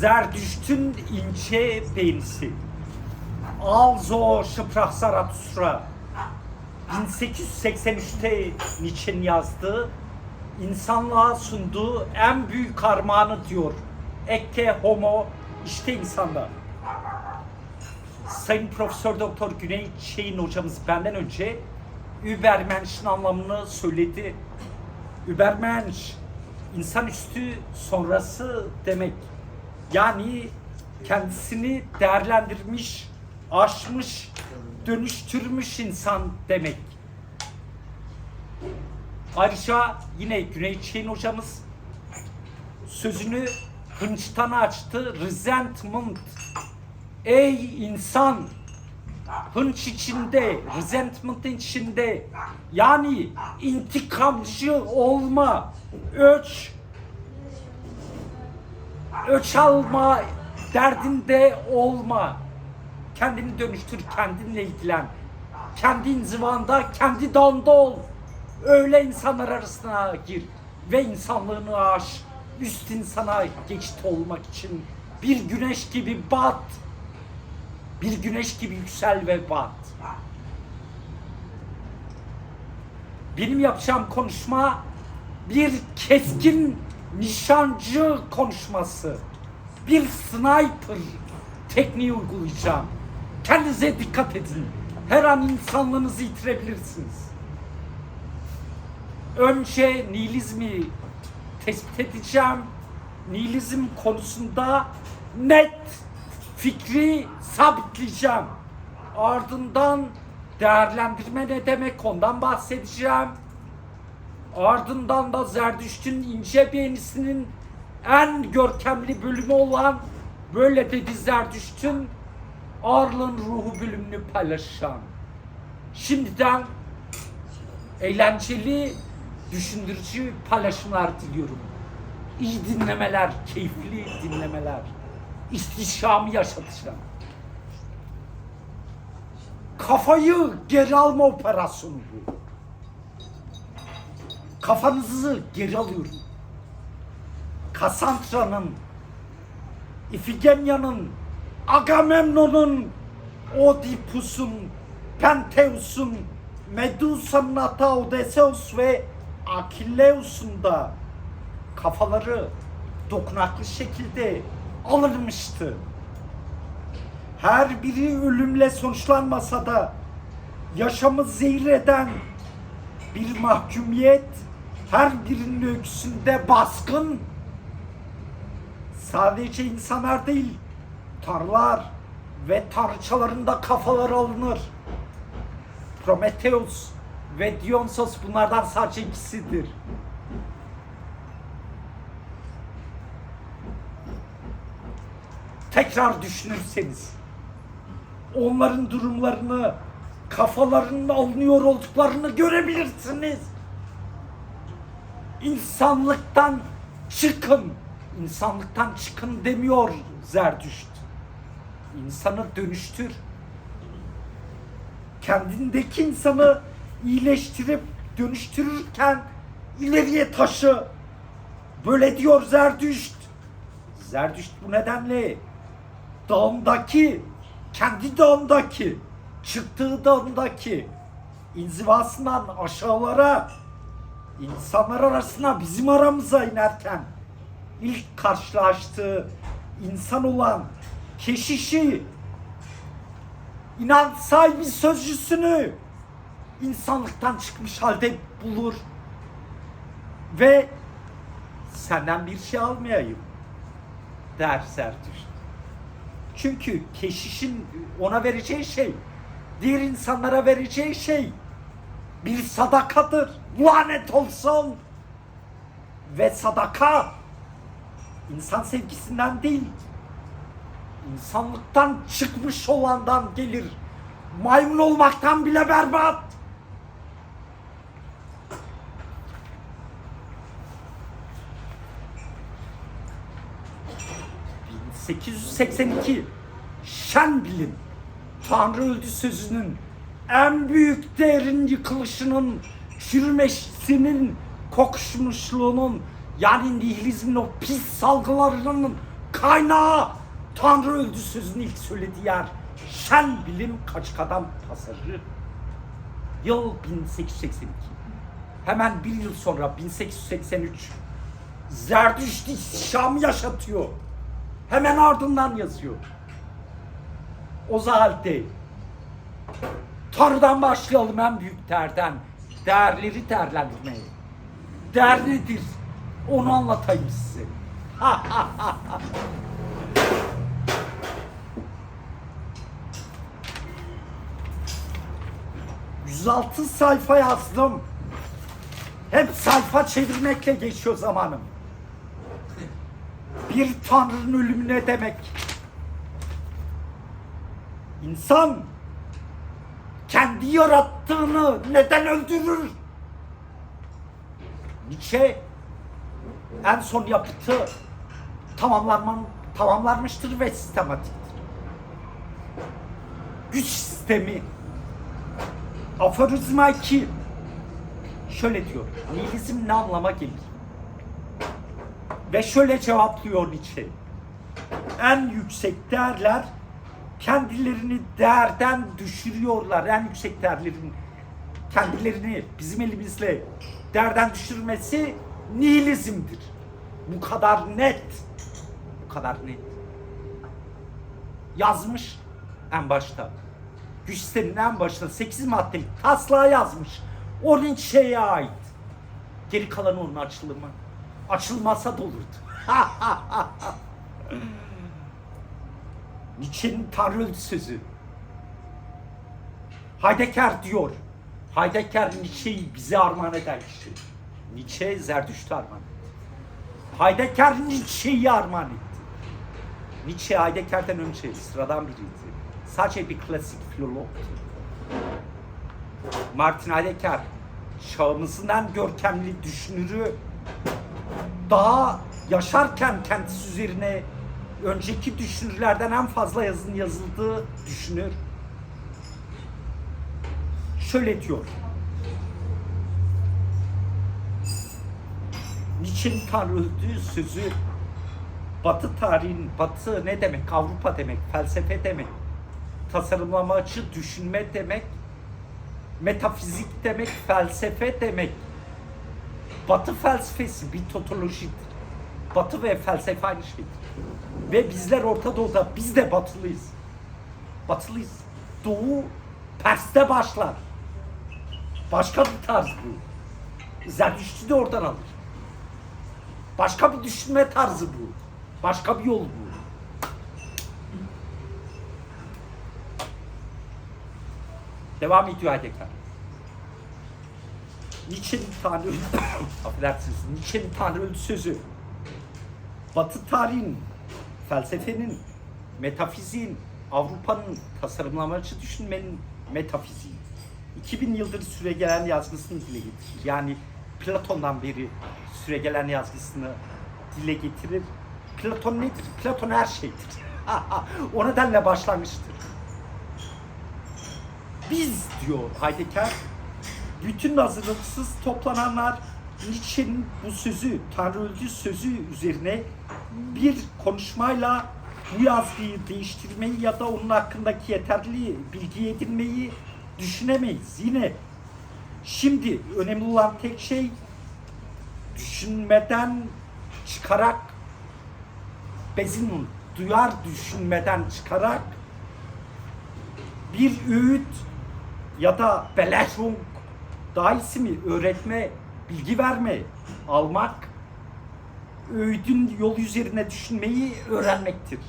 Zerdüşt'ün ince beynisi. Also Sprach Zarathustra 1883'te Nietzsche'nin yazdığı insanlığa sunduğu en büyük armağanı diyor. Ecce homo işte insanlar. Sayın Profesör Doktor Güney Şeyin hocamız benden önce Übermensch'in anlamını söyledi. Übermensch insanüstü sonrası demek. Yani kendisini değerlendirmiş, aşmış, dönüştürmüş insan demek. Ayrıca yine Güney Çeyin hocamız sözünü hınçtan açtı. Resentment. Ey insan! Hınç içinde, resentment içinde. Yani intikamcı olma. Öç. Öç alma derdinde olma. Kendini dönüştür, kendinle ilgilen. Kendi inzivanda, kendi dağında ol. Öyle insanlar arasına gir ve insanlığını aş. Üst insana geçit olmak için bir güneş gibi bat. Bir güneş gibi yüksel ve bat. Benim yapacağım konuşma bir keskin nişancı konuşması. Bir sniper tekniği uygulayacağım. Kendinize dikkat edin. Her an insanlığınızı yitirebilirsiniz. Önce nihilizmi tespit edeceğim. Nihilizm konusunda net fikri sabitleyeceğim. Ardından değerlendirme ne demek ondan bahsedeceğim. Ardından da Zerdüşt'ün ince beğenisinin en görkemli bölümü olan böyle dedi Zerdüşt'ün Arl'ın ruhu bölümünü paylaşacağım. Şimdiden eğlenceli, düşündürücü paylaşımlar diliyorum. İyi dinlemeler, keyifli dinlemeler. İstişamı yaşatacağım. Kafayı geri alma operasyonu bu. Kafanızı geri alıyorum. Kassandra'nın, İfigenya'nın, Agamemnon'un, Oedipus'un, Pentheus'un, Medusa'nın ata Odysseus ve Akilleus'un da kafaları dokunaklı şekilde alınmıştı. Her biri ölümle sonuçlanmasa da yaşamı zehir eden bir mahkumiyet her birinin öyküsünde baskın sadece insanlar değil tanrılar ve tanrıçaların da kafaları alınır. Prometheus ve Dionysos bunlardan sadece ikisidir. Tekrar düşünürseniz onların durumlarını kafalarının alınıyor olduklarını görebilirsiniz. İnsanlıktan çıkın. İnsanlıktan çıkın demiyor Zerdüşt. İnsanı dönüştür. Kendindeki insanı iyileştirip dönüştürürken ileriye taşı. Böyle diyor Zerdüşt. Zerdüşt bu nedenle dağındaki, kendi dağındaki, çıktığı dağındaki inzivasından aşağılara insanlar arasına bizim aramıza inerken ilk karşılaştığı insan olan keşişi inanç sahibi sözcüsünü insanlıktan çıkmış halde bulur ve senden bir şey almayayım der Zerdüşt. Çünkü keşişin ona vereceği şey, diğer insanlara vereceği şey bir sadakadır. Lanet olsun. Ve sadaka insan sevgisinden değil, insanlıktan çıkmış olandan gelir. Maymun olmaktan bile berbat. ...1882... ...şen bilin... ...Tanrı öldü sözünün... ...en büyük değerin yıkılışının... ...çürümesinin... ...kokuşmuşluğunun... ...yani nihilizmin o pis salgılarının... kaynağı Tanrı öldü sözünü ilk söylediği yer şen bilim kaçık adam tasarı. Yıl 1882. Hemen bir yıl sonra 1883 Zerdüşt ihtişamı yaşatıyor. Hemen ardından yazıyor. O halde Tanrı'dan başlayalım en büyük derden. Değerleri değerlendirmeye. Değer nedir? Onu anlatayım size. 106 sayfa yazdım. Hep sayfa çevirmekle geçiyor zamanım. Bir tanrının ölümü ne demek? İnsan kendi yarattığını neden öldürür? Nietzsche en son yapıtı tamamlanman, tamamlanmıştır ve sistematiktir. Güç sistemi Aforizma 2 şöyle diyor. Nihilizm ne anlama gelir? Ve şöyle cevaplıyor Nietzsche. En yüksek değerler kendilerini değerden düşürüyorlar. En yüksek değerlerin kendilerini bizim elimizle değerden düşürmesi nihilizmdir. Bu kadar net. Bu kadar net. Yazmış en başta güç en başında 8 maddelik taslağı yazmış. Onun şeye ait. Geri kalanı onun açılımı. Açılmasa da olurdu. Nietzsche'nin Tanrı sözü. Heidegger diyor. Heidegger Nietzsche'yi bize armağan eden kişi. Nietzsche Zerdüşt'ü armağan etti. Heidegger Nietzsche'yi armağan etti. Nietzsche Heidegger'den önce sıradan biriydi. Sadece bir klasik filologtu. Martin Heidegger çağımızın en görkemli düşünürü daha yaşarken kendisi üzerine önceki düşünürlerden en fazla yazın yazıldığı düşünür. Şöyle diyor. Nietzsche'nin Tanrı öldüğü sözü Batı tarihin, Batı ne demek? Avrupa demek, felsefe demek, tasarımlamacı düşünme demek, metafizik demek, felsefe demek. Batı felsefesi bir totolojidir. Batı ve felsefe aynı şeydir. Ve bizler Orta Doğu'da, biz de batılıyız. Batılıyız. Doğu Pers'te başlar. Başka bir tarz bu. Zerdüştü de oradan alır. Başka bir düşünme tarzı bu. Başka bir yol bu. Devam ediyor Heidegger. Nietzsche'nin Tanrı affedersiniz, Nietzsche'nin Tanrı öldü sözü. Batı tarihin, felsefenin, metafiziğin, Avrupa'nın tasarımlamacı düşünmenin metafiziği. 2000 yıldır süregelen yazgısını dile getirir. Yani Platon'dan beri süregelen yazgısını dile getirir. Platon nedir? Platon her şeydir. o nedenle başlamıştır. Biz diyor Heidegger, bütün hazırlıksız toplananlar Nietzsche'nin bu sözü, Tanrı öldü sözü üzerine bir konuşmayla bu yazgıyı değiştirmeyi ya da onun hakkındaki yeterli bilgi edinmeyi düşünemeyiz. Yine şimdi önemli olan tek şey düşünmeden çıkarak bezin duyar düşünmeden çıkarak bir öğüt ya da Belehrung daha iyisi mi öğretme, bilgi verme, almak öğüdün yolu üzerine düşünmeyi öğrenmektir.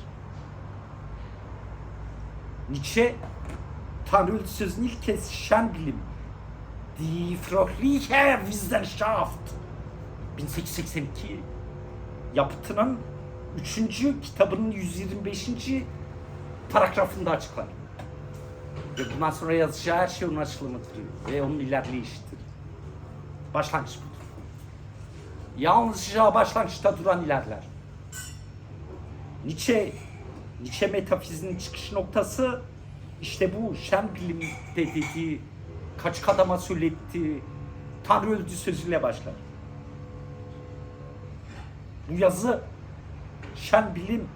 Nietzsche Tanrı öldü sözünü ilk kez şen bilim Die Frohliche Wissenschaft 1882 yapıtının 3. kitabının 125. paragrafında açıklar. Ve bundan sonra yazacağı her şey onun açılımıdır ve onun ilerleyişidir. Başlangıç budur. Yalnızca başlangıçta duran ilerler. Nietzsche, Nietzsche metafizinin çıkış noktası işte bu şen bilimde dediği, kaç adama söylettiği, Tanrı öldü sözüyle başlar. Bu yazı şen bilim.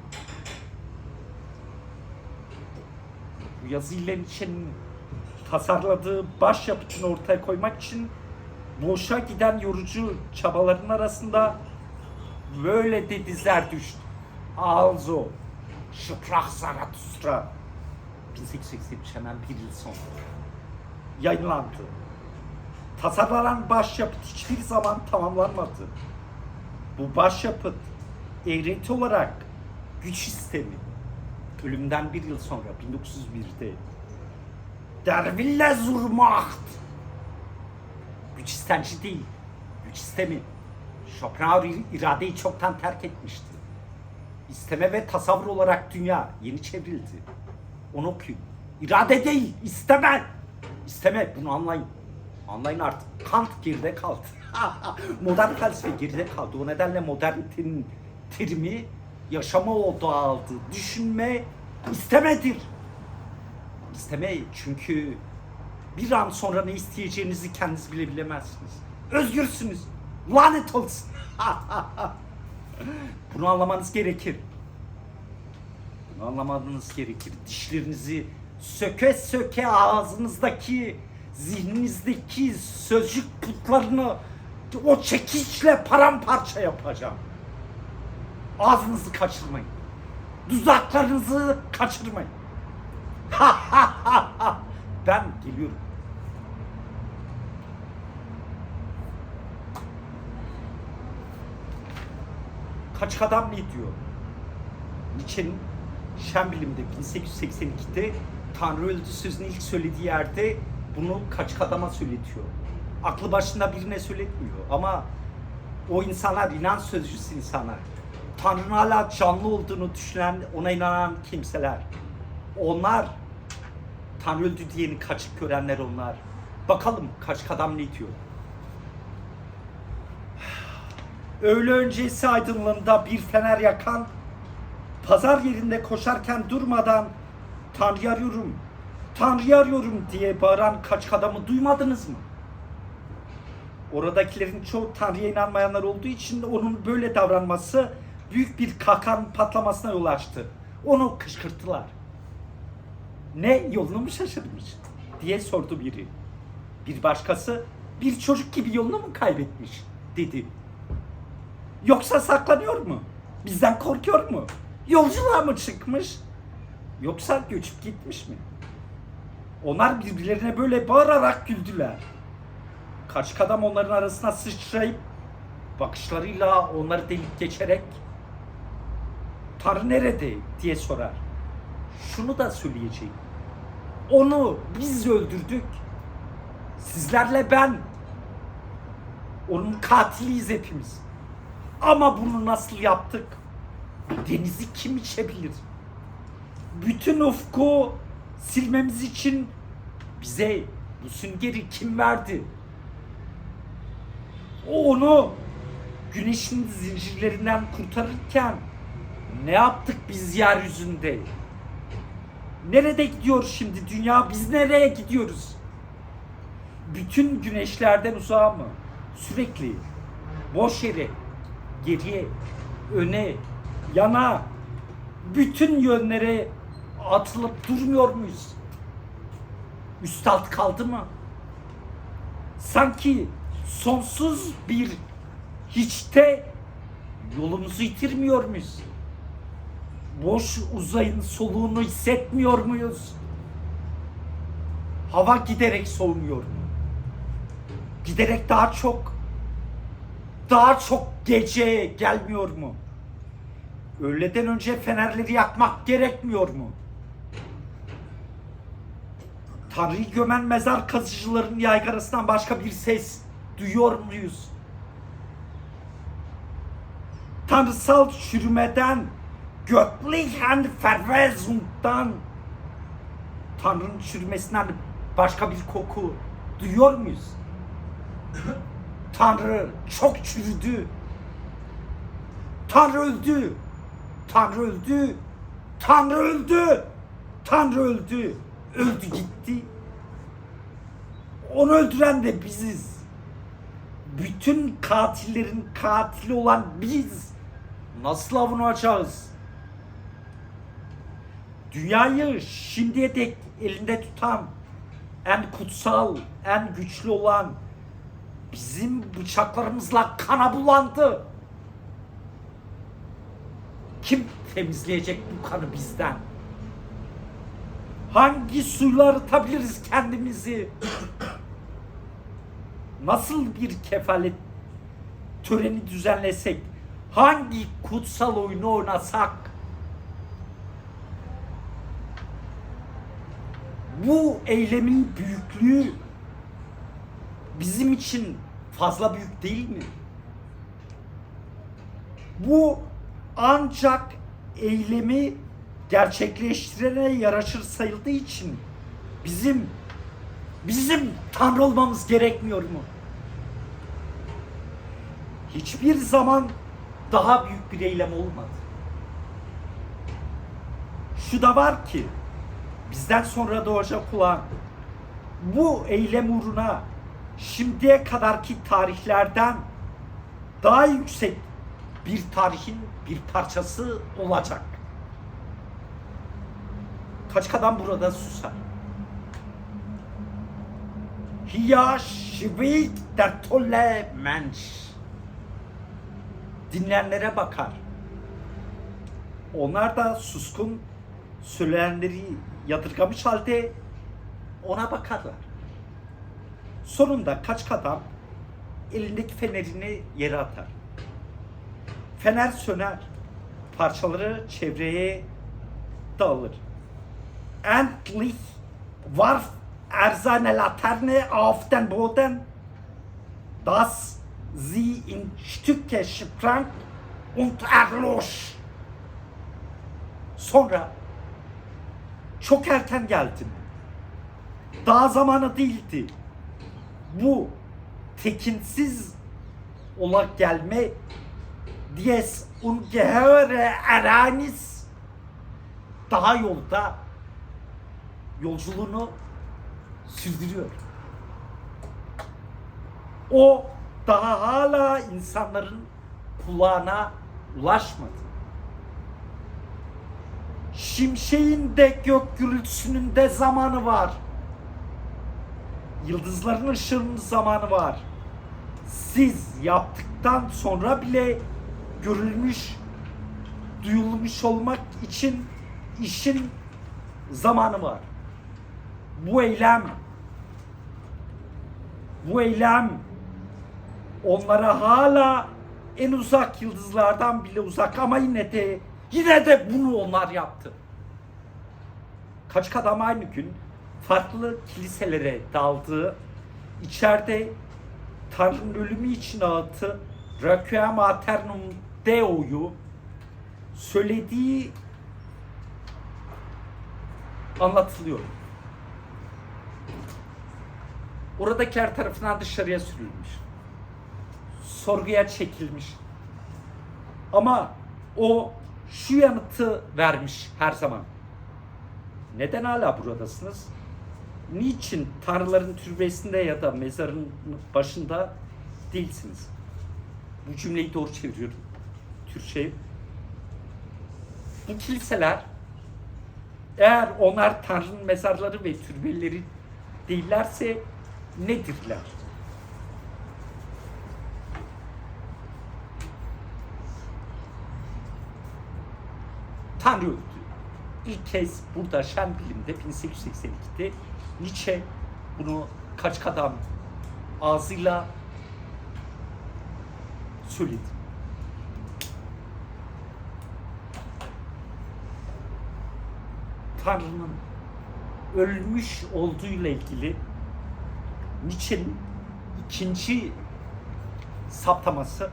Bu yazı ile Nietzsche'nin tasarladığı başyapıtını ortaya koymak için boşa giden yorucu çabaların arasında böyle dedi Zerdüşt. Also, Sprach Zarathustra. 1883 hemen bir yıl sonra yayınlandı. Tasarlanan başyapıt hiçbir zaman tamamlanmadı. Bu başyapıt eğreti olarak güç sistemi ölümden bir yıl sonra 1901'de Der Wille zur Macht güç istenci değil, güç istemi. Schopenhauer iradeyi çoktan terk etmişti. İsteme ve tasavvur olarak dünya yeni çevrildi. Onu okuyun. İrade değil, isteme. İsteme, bunu anlayın. Anlayın artık. Kant geride kaldı. Modern felsefe geride kaldı. O nedenle modernitenin terimi yaşama odağı aldı. Düşünme istemedir. İsteme çünkü bir an sonra ne isteyeceğinizi kendiniz bile bilemezsiniz. Özgürsünüz. Lanet olsun. Bunu anlamanız gerekir. Bunu anlamanız gerekir. Dişlerinizi söke söke ağzınızdaki, zihninizdeki sözcük putlarını o çekiçle paramparça yapacağım. Ağzınızı kaçırmayın. Dudaklarınızı kaçırmayın. Ben geliyorum. Kaç adam ne diyor? Nietzsche'nin Şembilim'de 1882'de Tanrı öldü sözünü ilk söylediği yerde bunu kaç adama söyletiyor. Aklı başında birine söyletmiyor ama o insanlar inanç sözcüsü insanlar. Tanrı'nın hala canlı olduğunu düşünen, ona inanan kimseler. Onlar Tanrı öldü diyeni kaçık görenler onlar. Bakalım kaç adam ne diyor. Öğle öncesi aydınlığında bir fener yakan, pazar yerinde koşarken durmadan Tanrı arıyorum, Tanrı arıyorum diye bağıran kaç adamı duymadınız mı? Oradakilerin çoğu Tanrı'ya inanmayanlar olduğu için onun böyle davranması büyük bir kakan patlamasına yol açtı. Onu kışkırttılar. Ne yolunu mu şaşırmış diye sordu biri. Bir başkası bir çocuk gibi yolunu mu kaybetmiş dedi. Yoksa saklanıyor mu? Bizden korkuyor mu? Yolculuğa mı çıkmış? Yoksa göçüp gitmiş mi? Onlar birbirlerine böyle bağırarak güldüler. Kaç adam onların arasına sıçrayıp bakışlarıyla onları delip geçerek Tanrı nerede diye sorar. Şunu da söyleyeceğim. Onu biz öldürdük. Sizlerle ben. Onun katiliyiz hepimiz. Ama bunu nasıl yaptık? Denizi kim içebilir? Bütün ufku silmemiz için bize bu süngeri kim verdi? O onu güneşin zincirlerinden kurtarırken ne yaptık biz yeryüzünde? Nerede gidiyor şimdi dünya? Biz nereye gidiyoruz? Bütün güneşlerden uzağa mı? Sürekli boş yere, geriye, öne, yana, bütün yönlere atılıp durmuyor muyuz? Üst alt kaldı mı? Sanki sonsuz bir hiçte yolumuzu yitirmiyor muyuz? Boş uzayın soluğunu hissetmiyor muyuz? Hava giderek soğumuyor mu? Giderek daha çok daha çok gece gelmiyor mu? Öğleden önce fenerleri yakmak gerekmiyor mu? Tanrı'yı gömen mezar kazıcıların yaygarasından başka bir ses duyuyor muyuz? Tanrısal çürümeden, göklichen Verwesung'dan, Tanrı'nın çürümesinden başka bir koku duyuyor muyuz? Tanrı çok çürüdü. Tanrı öldü. Tanrı öldü. Tanrı öldü. Tanrı öldü. Öldü gitti. Onu öldüren de biziz. Bütün katillerin katili olan biz. nasıl avunacağız? Dünyayı şimdiye dek elinde tutan en kutsal, en güçlü olan bizim bıçaklarımızla kana bulandı. Kim temizleyecek bu kanı bizden? Hangi suyla arıtabiliriz kendimizi? Nasıl bir kefalet töreni düzenlesek? Hangi kutsal oyunu oynasak? Bu eylemin büyüklüğü bizim için fazla büyük değil mi? Bu ancak eylemi gerçekleştirene yaraşır sayıldığı için bizim bizim tanrı olmamız gerekmiyor mu? Hiçbir zaman daha büyük bir eylem olmadı. Şu da var ki bizden sonra doğacak olan bu eylem uğruna şimdiye kadarki tarihlerden daha yüksek bir tarihin bir parçası olacak. Kaç adam burada susar? Hiya şivik der tolle mensch. Dinleyenlere bakar. Onlar da suskun söyleyenleri yadırgamış halde ona bakarlar. Sonunda kaç adam elindeki fenerini yere atar. Fener söner. Parçaları çevreye dağılır. Endlich warf er seine Laterne auf den Boden, dass sie in Stücke sprang und erlosch. Sonra çok erken geldin. Daha zamanı değildi. Bu tekinsiz ola gelme dies ungehöre Eranis daha yolda yolculuğunu sürdürüyor. O daha hala insanların kulağına ulaşmadı. Şimşeğin de gök gürültüsünün de zamanı var. Yıldızların ışığının zamanı var. Siz yaptıktan sonra bile görülmüş, duyulmuş olmak için işin zamanı var. Bu eylem bu eylem onlara hala en uzak yıldızlardan bile uzak ama yine de yine de bunu onlar yaptı. Kaç adam aynı gün farklı kiliselere daldı. İçeride Tanrı'nın ölümü için ağıtı Requiem Aeternum Deo'yu söylediği anlatılıyor. Oradakiler tarafından dışarıya sürülmüş. Sorguya çekilmiş. Ama o şu yanıtı vermiş her zaman. Neden hala buradasınız? Niçin tanrıların türbesinde ya da mezarın başında değilsiniz? Bu cümleyi doğru çeviriyorum. Türkçe. Bu kiliseler eğer onlar Tanrı'nın mezarları ve türbeleri değillerse nedirler? Tanrı öldü. İlk kez burada Şen Bilim'de 1882'de Nietzsche bunu kaç adam ağzıyla söyledi. Tanrı'nın ölmüş olduğuyla ilgili Nietzsche'nin ikinci saptaması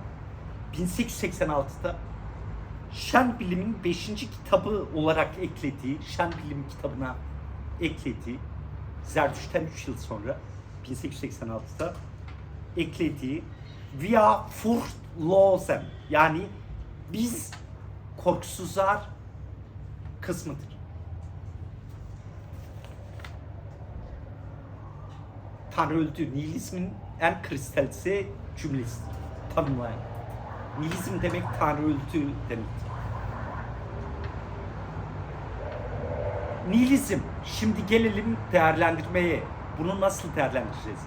1886'da Şen Bilim'in 5. kitabı olarak eklediği, Şen Bilim kitabına eklediği, Zerdüşt'ten 3 yıl sonra 1886'da eklediği Via Furchtlosen yani biz korkusuzlar kısmıdır. Tanrı öldü. Nihilizmin en kristalse cümlesi tanımlayan. Nihilizm demek Tanrı öldü demektir. Nihilizm. Şimdi gelelim değerlendirmeye. Bunu nasıl değerlendireceğiz?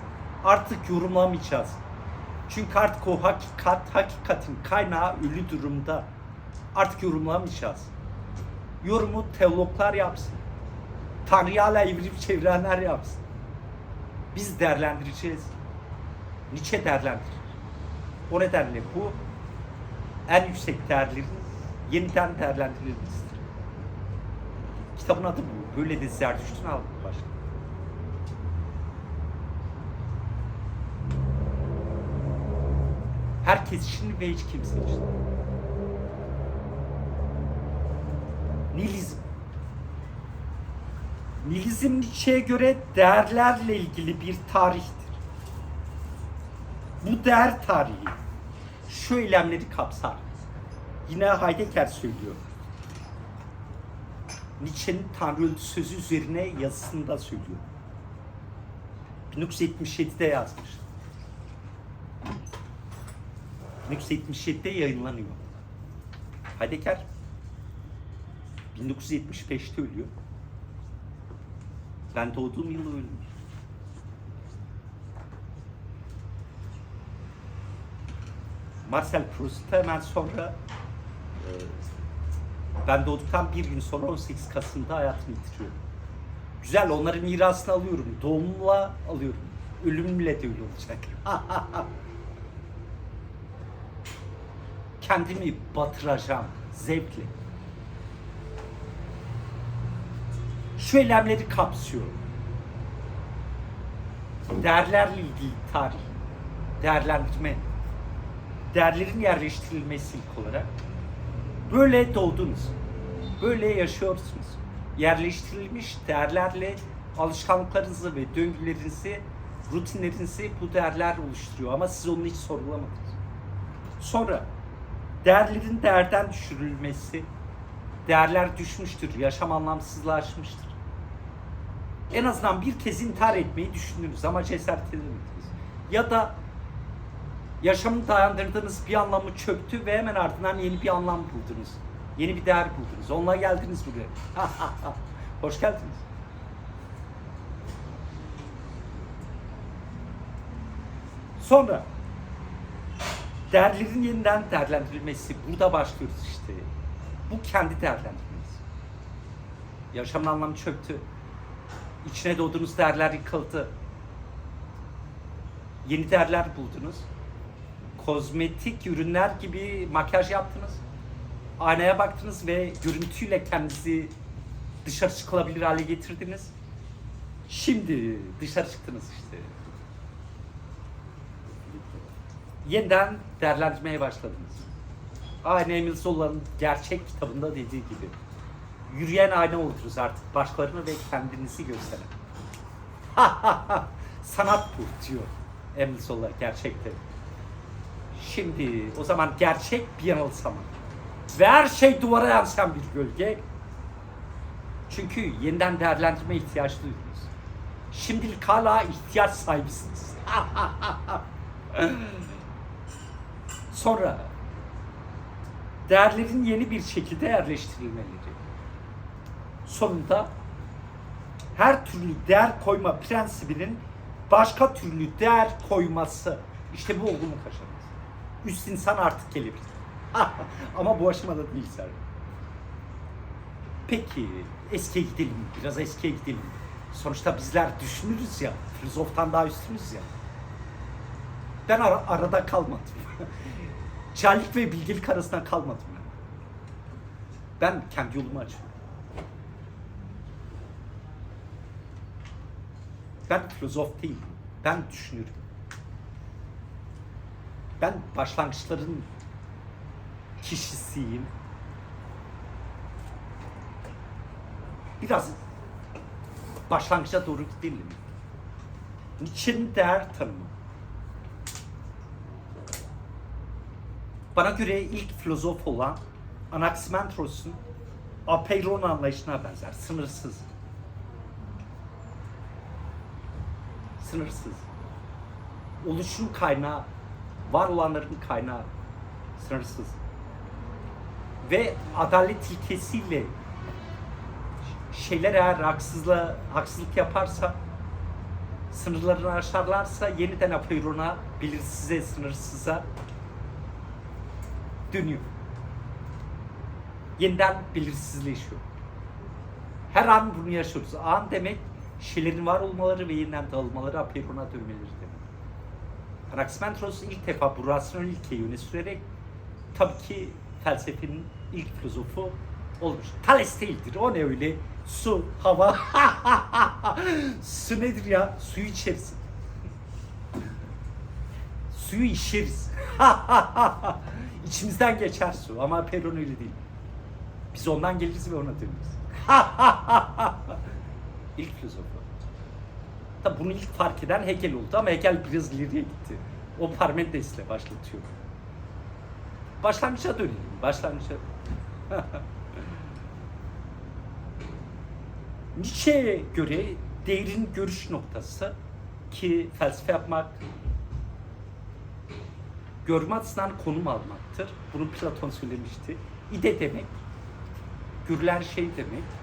Artık yorumlamayacağız. Çünkü artık o hakikat, hakikatin kaynağı ölü durumda. Artık yorumlamayacağız. Yorumu teologlar yapsın. Tanrı'ya hala evirip çevirenler yapsın. Biz değerlendireceğiz. Nietzsche değerlendirir. O nedenle bu en yüksek değerlerin yeniden değerlendirilmesidir. Kitabın adı bu. Böyle de Zerdüşt'ün aldık başka. Herkes için ve hiç kimse için. Nihilizm. Nihilizm Nietzsche'ye göre değerlerle ilgili bir tarihtir. Bu değer tarihi şu eylemleri kapsar. Yine Heidegger söylüyor. Nietzsche'nin Tanrı sözü üzerine yazısında söylüyor. 1977'de yazmış. 1977'de yayınlanıyor. Heidegger 1975'te ölüyor. Ben doğduğum yıl ölmüş. Marcel Proust hemen sonra e, ben doğduktan bir gün sonra 18 Kasım'da hayatını yitiriyor. Güzel onların mirasını alıyorum. Doğumla alıyorum. Ölümle de öyle olacak. Kendimi batıracağım zevkle. Şu eylemleri kapsıyor. Değerlerle ilgili tarih, değerlendirme, değerlerin yerleştirilmesi ilk olarak. Böyle doğdunuz, böyle yaşıyorsunuz. Yerleştirilmiş değerlerle alışkanlıklarınızı ve döngülerinizi, rutinlerinizi bu değerler oluşturuyor ama siz onu hiç sorgulamadınız. Sonra değerlerin değerden düşürülmesi, değerler düşmüştür, yaşam anlamsızlaşmıştır. En azından bir kez intihar etmeyi düşündünüz ama cesaret edemediniz. Ya da yaşamı dayandırdığınız bir anlamı çöktü ve hemen ardından yeni bir anlam buldunuz. Yeni bir değer buldunuz. Onunla geldiniz buraya. Hoş geldiniz. Sonra değerlerin yeniden değerlendirilmesi. Burada başlıyoruz işte. Bu kendi değerlendirmeniz. Yaşamın anlamı çöktü. İçine doğduğunuz değerler yıkıldı. Yeni değerler buldunuz. Kozmetik ürünler gibi makyaj yaptınız. Aynaya baktınız ve görüntüyle kendinizi dışarı çıkılabilir hale getirdiniz. Şimdi dışarı çıktınız işte. Yeniden değerlendirmeye başladınız. Aynı Emil Zola'nın gerçek kitabında dediği gibi. Yürüyen ayna oluruz artık başkalarını ve kendinizi gösteren. Sanat bu diyor Emil Zola gerçekte. Şimdi o zaman gerçek bir yanılsama. Ve her şey duvara yansıyan bir gölge. Çünkü yeniden değerlendirme ihtiyaç duydunuz. Şimdilik hala ihtiyaç sahibisiniz. Sonra değerlerin yeni bir şekilde yerleştirilmeleri. Sonunda her türlü değer koyma prensibinin başka türlü değer koyması. İşte bu olgu mu kaşınız? Üst insan artık gelebilir. Ama bu aşamada değil. Peki eskiye gidelim, biraz eskiye gidelim. Sonuçta bizler düşünürüz ya, filozoftan daha üstünüz ya. Ben ara- arada kalmadım. Cahillik ve bilgelik arasında kalmadım. Ben kendi yolumu açıyorum. Ben filozof değilim. Ben düşünürüm. Ben başlangıçların kişisiyim. Biraz başlangıca doğru gidelim. Nietzsche'nin değer tanımı. Bana göre ilk filozof olan Anaximandros'un apeiron anlayışına benzer. Sınırsız. Sınırsız. Oluşum kaynağı, olanların kaynağı Sınırsız. Ve adalet ilkesiyle şeyler eğer haksızla, haksızlık yaparsa sınırlarını aşarlarsa yeniden apeyrona, belirsize, sınırsıza dönüyor. Yeniden belirsizleşiyor. Her an bunu yaşıyoruz. An demek şeylerin var olmaları ve yeniden dağılmaları, apeyrona dönmeleri demek. Anaximandros ilk defa bu rasyonel ilkeyi öne sürerek tabii ki felsefenin ilk filozofu olmuş. Thales değildir. O ne öyle? Su, hava. Su nedir ya? Suyu içeriz. Suyu içeriz. İçimizden geçer su ama Peron öyle değil. Biz ondan geliriz ve ona döneriz. ilk filozofu. Tabi bunu ilk fark eden Hegel oldu ama Hegel biraz ileriye gitti. O Parmenides'le başlatıyor. Başlangıça dönelim. Başlangıça. Nietzsche'ye göre değerin görüş noktası ki felsefe yapmak görme açısından konum almaktır. Bunu Platon söylemişti. İde demek, görülen şey demek.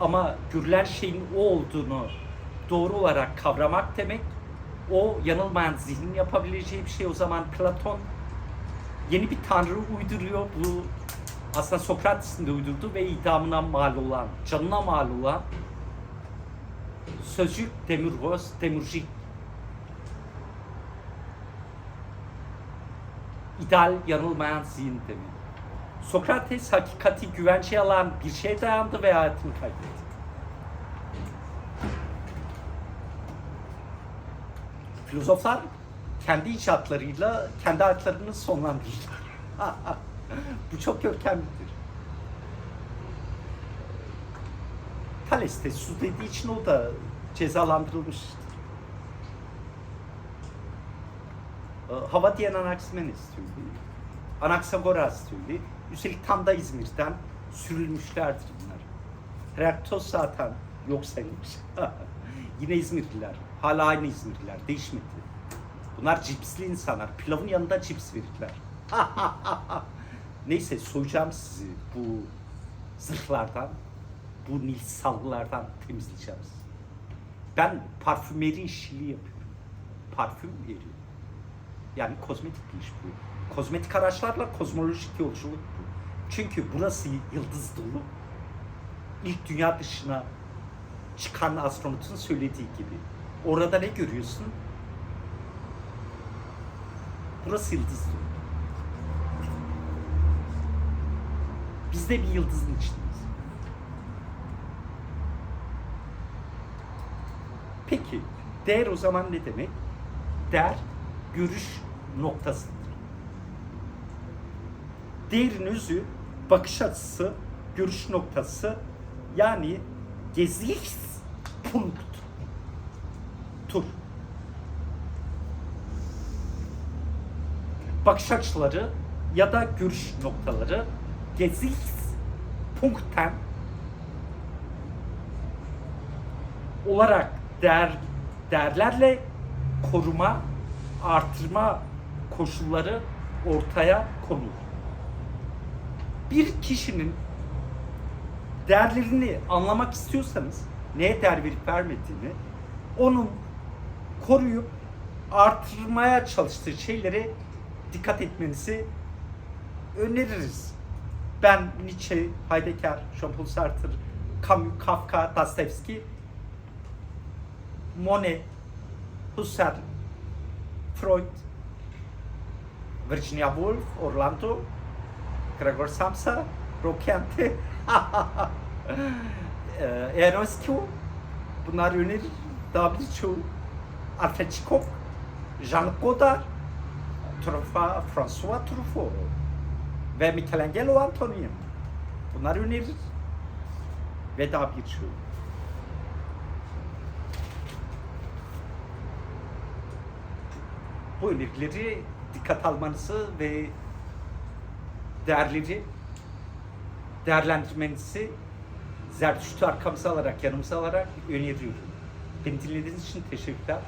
Ama görülen şeyin o olduğunu doğru olarak kavramak demek, o yanılmayan zihnin yapabileceği bir şey. O zaman Platon yeni bir tanrı uyduruyor. Bu aslında Sokrates'in de uydurdu ve idamına mal olan, canına mal olan sözcük demirvoz, demircik. İdeal, yanılmayan zihin demek. Sokrates hakikati güvenceye alan bir şeye dayandı ve hayatını kaybetti. Filozoflar kendi icatlarıyla kendi hayatlarını sonlandırırlar. Bu çok görkemlidir. Thales de dediği için o da cezalandırılmıştır. Ee, Hava diyen Anaximenes söyledi. Anaksagoras söyledi. Üstelik tam da İzmir'den sürülmüşlerdir bunlar. Heraktos zaten yok sayılmış. Yine İzmirliler. Hala aynı İzmirliler. Değişmedi. Bunlar cipsli insanlar. Pilavın yanında cips verirler. Neyse soyacağım sizi bu zırhlardan, bu nil salgılardan temizleyeceğim sizi. Ben parfümeri işçiliği yapıyorum. Parfüm yeri. Yani kozmetik bir iş bu. Kozmetik araçlarla kozmolojik yolculuk bu. Çünkü burası yıldız dolu. İlk dünya dışına çıkan astronotun söylediği gibi. Orada ne görüyorsun? Burası yıldız dolu. Biz de bir yıldızın içindeyiz. Peki, değer o zaman ne demek? Değer, görüş noktasıdır. Değerin özü, bakış açısı, görüş noktası, yani Gesichtspunkt. Tur. Bakış açıları ya da görüş noktaları Gesichtspunkten olarak değer değerlerle koruma, artırma koşulları ortaya konulur. Bir kişinin değerlerini anlamak istiyorsanız neye değer verip vermediğini onun koruyup artırmaya çalıştığı şeylere dikkat etmenizi öneririz. Ben Nietzsche, Heidegger, Jean-Paul Sartre, Camus, Kafka, Dostoyevsky, Monet, Husserl, Freud, Virginia Woolf, Orlando, Gregor Samsa, Rokente, Eroski, bunlar önerir. Daha birçoğu Alfred Hitchcock, Jean Godard, Truffaut, François Truffaut ve Michelangelo Antonioni. Bunlar önerir. Ve daha birçoğu. Bu önerileri dikkat almanızı ve değerleri değerlendirmenizi Zerdüşt'ü arkamıza alarak, yanımıza alarak öneriyorum. Beni dinlediğiniz için teşekkürler.